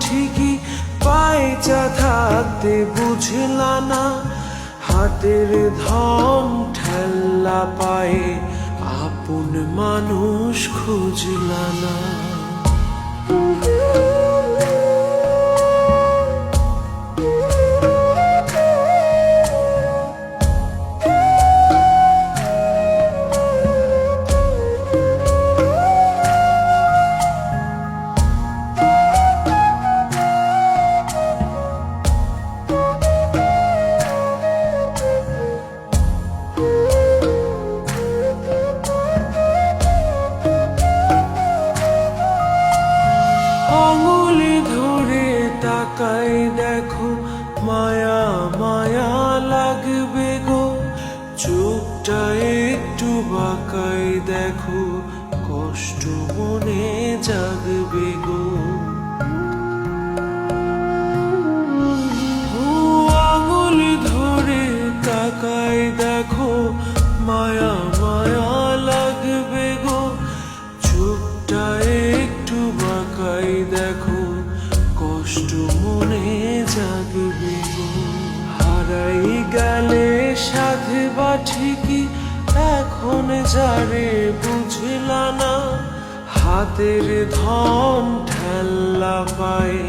ঠিকই পায়চা থাকতে বুঝলা না। হাতের ধম ঠেল্লা পায়ে আপন মানুষ খুঁজলা না। আঙুলি ধরে তাকাই দেখো, মায়া মায়া লাগবে গো। চোখটা একটু বাঁকাই দেখো, কষ্ট মনে জাগবে গো। আঙুলি ধরে তাকাই দেখো, মায়া মায়া লাগবে গো। চোখটা একটু বাঁকাই দেখো, কষ্ট মনে জাগবে। হারাই গেলে সাথে বা ঠিকই, এখন যারে বুঝলা না, হাতের ধন ঠেল্লা পায়ে,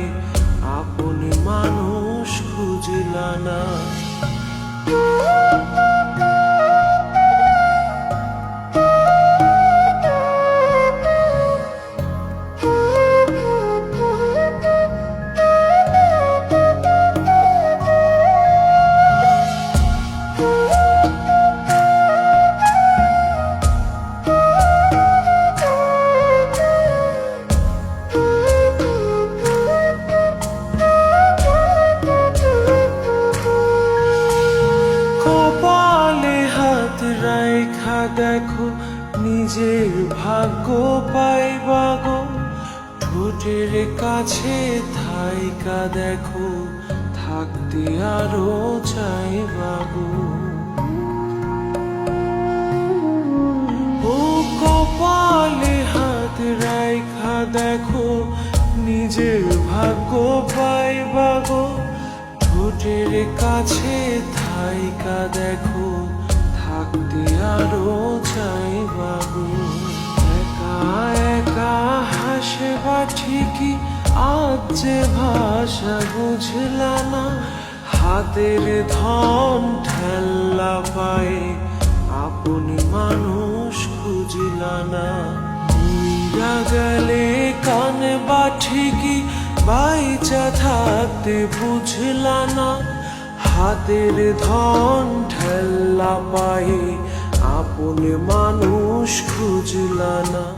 আপন মানুষ খুঁজলা না। নিজের ভাগ্য পাইবা গো ঠোঁটের কাছে থাইকা দেখো, থাকতে আরও চাইবা গো ও কপালে হাত রাইখা দেখো, নিজের ভাগ্য পাইবা গো ঠোঁটের কাছে থাইকা দেখো থাকতে আরও চাইবা গো একা একা হাসবা ঠিকই, আজ যে ভাষা বুঝলা না, হাতের ধন ঠেল্লা পায়ে আপন মানুষ খুঁজলা না। গেলে কান বা ঠিকই, বাইচা থাকতে বুঝলা না। হাতের ধন ঠেল্লা পায়ে আপন মানুষ খুঁজলা না।